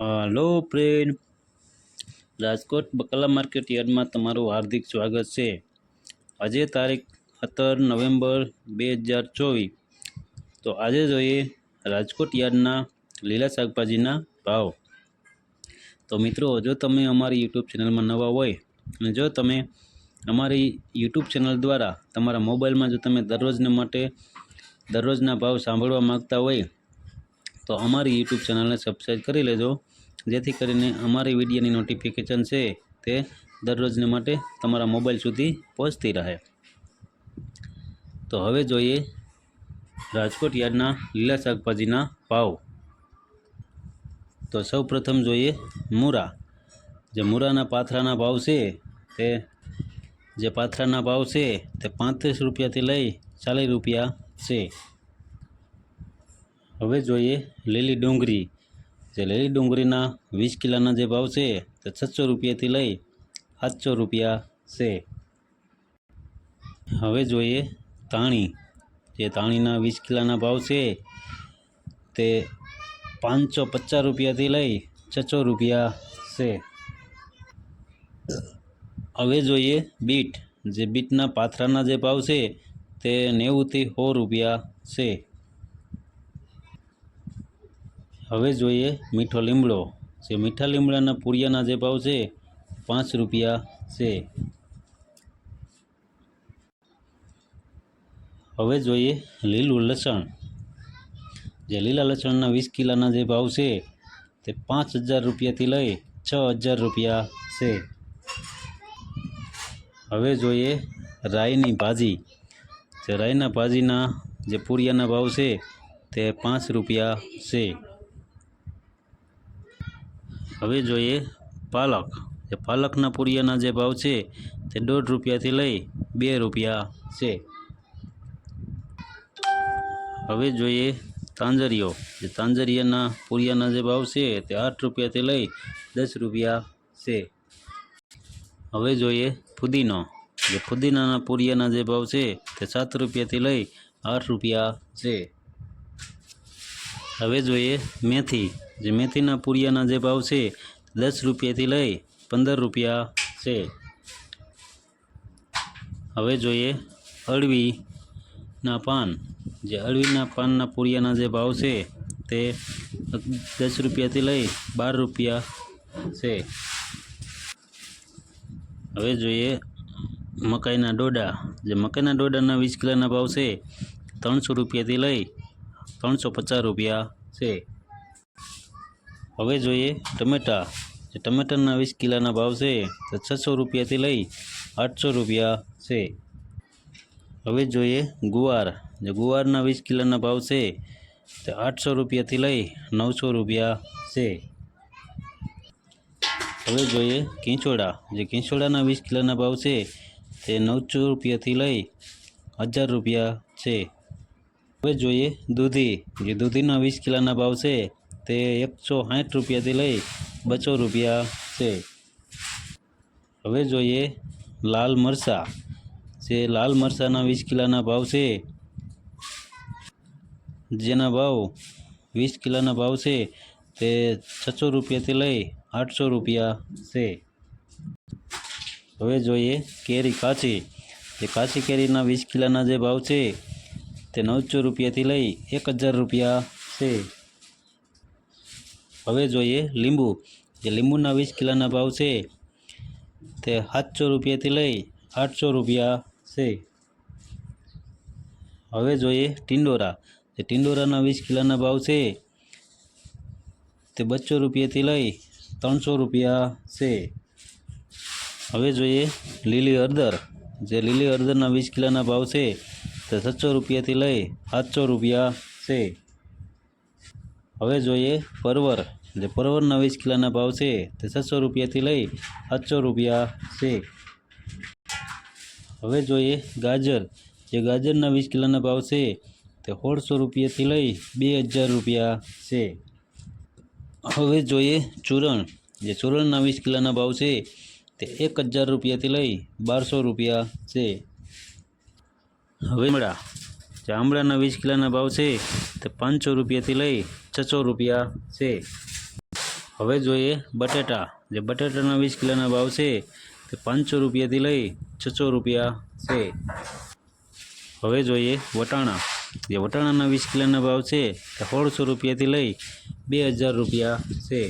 Hello friend Rajkot બકલા market યાર્ડમાં તમારું હાર્દિક સ્વાગત છે. આજે તારીખ સત્તર નવેમ્બર બે હજાર ચોવીસ. તો આજે જોઈએ રાજકોટ યાર્ડના લીલા શાકભાજીના ભાવ. તો મિત્રો, જો તમે અમારી યુટ્યુબ ચેનલમાં નવા હોય અને જો તમે અમારી યુટ્યુબ ચેનલ દ્વારા તમારા મોબાઈલમાં જો તમે દરરોજને માટે દરરોજના ભાવ સાંભળવા માગતા હોય, તો અમારી યુટ્યુબ ચેનલને સબસ્ક્રાઈબ કરી લેજો. જેથી કરીને અમારી વિડીયોની નોટિફિકેશન છે તે દરરોજને માટે તમારા મોબાઈલ સુધી પહોંચતી રહે. તો હવે જોઈએ રાજકોટ યાર્ડના લીલા શાકભાજીના ભાવ. તો સૌ પ્રથમ જોઈએ મૂરા. જે મૂરાના પાથરાના ભાવ છે તે, જે પાથરાના ભાવ છે તે પાંત્રીસ રૂપિયાથી લઈ ચાલીસ રૂપિયા છે. હવે જોઈએ લીલી ડુંગળી. જે લીલી ડુંગળીના વીસ કિલોના જે ભાવ છે તે છસો રૂપિયાથી લઈ સાતસો રૂપિયા છે. હવે જોઈએ તાણી. જે તાણીના વીસ કિલોના ભાવ છે તે પાંચસો પચાસ રૂપિયાથી લઈ છસો રૂપિયા છે. હવે જોઈએ બીટ. જે બીટના પાથરાના જે ભાવ છે તે નેવુંથી સો રૂપિયા છે. હવે જોઈએ મીઠો લીમડો. જે મીઠા લીમડાના પૂરિયાના જે ભાવ છે, પાંચ રૂપિયા છે. હવે જોઈએ લીલું લસણ. જે લીલા લસણના વીસ કિલોના જે ભાવ છે, તે પાંચ હજાર રૂપિયાથી લઈ છ હજાર રૂપિયા છે. હવે જોઈએ રાઈની ભાજી. જે રાઈના ભાજીના જે પૂરિયાના ભાવ છે, તે પાંચ રૂપિયા છે. હવે જોઈએ પાલક. જે પાલકના પૂરિયાના જે ભાવ છે તે દોઢ રૂપિયાથી લઈ બે રૂપિયા છે. હવે જોઈએ તાંજરીઓ. જે તાંજરિયાના પૂરિયાના જે ભાવ છે તે આઠ રૂપિયાથી લઈ દસ રૂપિયા છે. હવે જોઈએ ફુદીનો. જે ફુદીનાના પૂરિયાના જે ભાવ છે તે સાત રૂપિયાથી લઈ આઠ રૂપિયા છે. હવે જોઈએ મેથી. જે મેથીના પૂરિયાના જે ભાવ છે, દસ રૂપિયાથી લઈ પંદર રૂપિયા છે. હવે જોઈએ અળવીના પાન. જે અળવીના પાનના પૂરિયાના જે ભાવ છે, તે દસ રૂપિયાથી લઈ બાર રૂપિયા છે. હવે જોઈએ મકાઈના ડોડા. જે મકાઈના ડોડાના વીસ કિલોના ભાવ છે, ત્રણસો રૂપિયાથી લઈ ત્રણસો પચાસ રૂપિયા છે. હવે જોઈએ ટમેટા. જે ટમેટાના વીસ કિલોના ભાવ છે તો છસો રૂપિયાથી લઈ આઠસો રૂપિયા છે. હવે જોઈએ ગુવાર. જે ગુવારના વીસ કિલોના ભાવ છે તે આઠસો રૂપિયાથી લઈ નવસો રૂપિયા છે. હવે જોઈએ કીંચોડા. જે કીંચોડાના વીસ કિલોના ભાવ છે તે નવસો રૂપિયાથી લઈ હજાર રૂપિયા છે. હવે જોઈએ દૂધી. જે દૂધીના વીસ કિલોના ભાવ છે, તે એકસો સાઠ રૂપિયાથી લઈ બસો રૂપિયા છે. હવે જોઈએ લાલ મરચાં. જે લાલ મરચાંના વીસ કિલોના ભાવ છે, જેના ભાવ વીસ કિલોના ભાવ છે, તે છસો રૂપિયાથી લઈ આઠસો રૂપિયા છે. હવે જોઈએ કેરી કાચી. જે કાચી કેરીના વીસ કિલોના જે ભાવ છે તે નવસો રૂપિયાથી લઈ એક હજાર રૂપિયા છે. હવે જોઈએ લીંબુ. જે લીંબુના વીસ કિલોના ભાવ છે, તે સાતસો રૂપિયાથી લઈ આઠસો રૂપિયા છે. હવે જોઈએ ટિંડોરા. જે ટિંડોરાના વીસ કિલોના ભાવ છે, તે બસો રૂપિયાથી લઈ ત્રણસો રૂપિયા છે. હવે જોઈએ લીલી હળદર. જે લીલી હળદરના વીસ કિલોના ભાવ છે તે સાતસો રૂપિયાથી લઈ સાતસો રૂપિયા છે. હવે જોઈએ પરવર. જે પરવરના વીસ કિલોના ભાવ છે, તે સાતસો રૂપિયાથી લઈ સાતસો રૂપિયા છે. હવે જોઈએ ગાજર. જે ગાજરના વીસ કિલોના ભાવ છે, તે સોળસો રૂપિયાથી લઈ બે હજાર રૂપિયા છે. હવે જોઈએ ચૂરણ. જે ચૂરણના વીસ કિલોના ભાવ છે, તે એક હજાર રૂપિયાથી લઈ બારસો રૂપિયા છે. હવે આમળા જે આમળાના વીસ કિલોના ભાવ છે, તે પાંચસો રૂપિયાથી લઈ છસો રૂપિયા છે. હવે જોઈએ બટેટા. જે બટેટાના વીસ કિલોના ભાવ છે, તે પાંચસો રૂપિયાથી લઈ છસો રૂપિયા છે. હવે જોઈએ વટાણા. જે વટાણાના વીસ કિલોના ભાવ છે, તે સોળસો રૂપિયાથી લઈ બે હજાર રૂપિયા છે.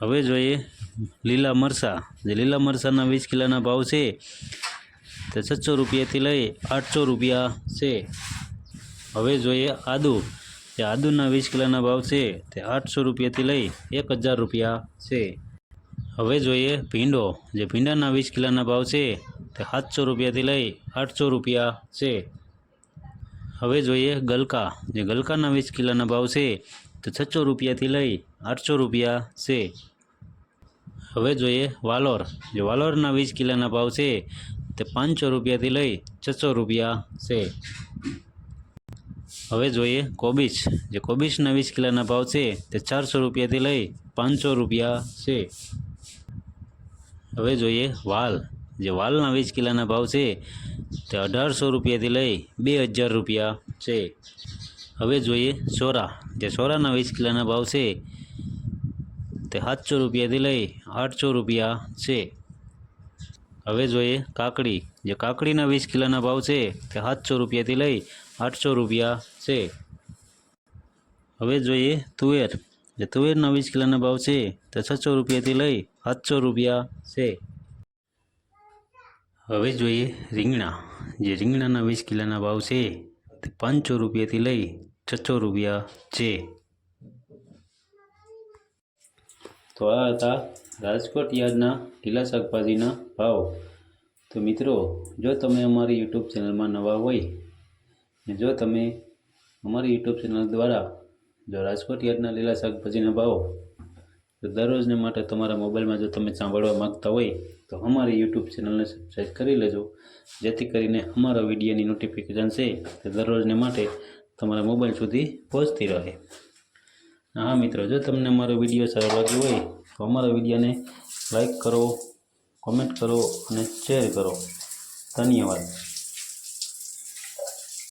હવે જોઈએ લીલા મરચાં જે લીલા મરચાંના વીસ કિલોના ભાવ છે તે છસો રૂપિયાથી લઈ આઠસો રૂપિયા છે. હવે જોઈએ આદુ. જે આદુના વીસ કિલોના ભાવ છે. તે આઠસો રૂપિયાથી લઈ એક હજાર રૂપિયા છે. હવે જોઈએ ભીંડો. જે ભીંડાના વીસ કિલોના ભાવ છે, તે સાતસો રૂપિયાથી લઈ આઠસો રૂપિયા છે. હવે જોઈએ ગલકા. જે ગલકાના વીસ કિલોના ભાવ છે, તો છસો રૂપિયાથી લઈ આઠસો રૂપિયા છે. હવે જોઈએ વાલોર. જે વાલોરના વીસ કિલોના ભાવ છે તે પાંચસો રૂપિયાથી લઈ છસો રૂપિયા છે. હવે જોઈએ કોબીજ. જે કોબીજના વીસ કિલોના ભાવ છે, તે ચારસો રૂપિયાથી લઈ પાંચસો રૂપિયા છે. હવે જોઈએ વાલ. જે વાલના વીસ કિલોના ભાવ છે, તે અઢારસો રૂપિયાથી લઈ બે હજાર રૂપિયા છે. હવે જોઈએ સોરા. જે સોરાના વીસ કિલોના ભાવ છે, તે સાતસો રૂપિયાથી લઈ આઠસો રૂપિયા છે. હવે જોઈએ કાકડી. જે કાકડીના વીસ કિલોના ભાવ છે, તે સાતસો રૂપિયાથી લઈ આઠસો રૂપિયા છે. હવે જોઈએ તુવેર. જે તુવેરના વીસ કિલોના ભાવ છે, તે છસો રૂપિયાથી લઈ સાતસો રૂપિયા છે. હવે જોઈએ રીંગણા. જે રીંગણાના વીસ કિલોના ભાવ છે, તે પાંચસો રૂપિયાથી લઈ છસો રૂપિયા છે. તો આ હતા. રાજકોટ યાર્ડના લીલા શાકભાજીના ભાવ. તો મિત્રો, જો તમે અમારી યુટ્યુબ ચેનલમાં નવા હોય ને જો તમે અમારી યુટ્યુબ ચેનલ દ્વારા જો રાજકોટ યાર્ડના લીલા શાકભાજીના ભાવ, તો દરરોજને માટે તમારા મોબાઈલમાં જો તમે સાંભળવા માગતા હોય, તો અમારી યુટ્યુબ ચેનલને સબસ્ક્રાઈબ કરી લેજો. જેથી કરીને અમારા વિડીયોની નોટિફિકેશન છે તે દરરોજને માટે તમારા મોબાઈલ સુધી પહોંચતી રહે. હા, મિત્રો, જો તમને અમારો વીડિયો સારો લાગ્યો હોય, તો અમારા વિડીયોને લાઈક કરો કોમેન્ટ કરો અને શેર કરો. ધન્યવાદ.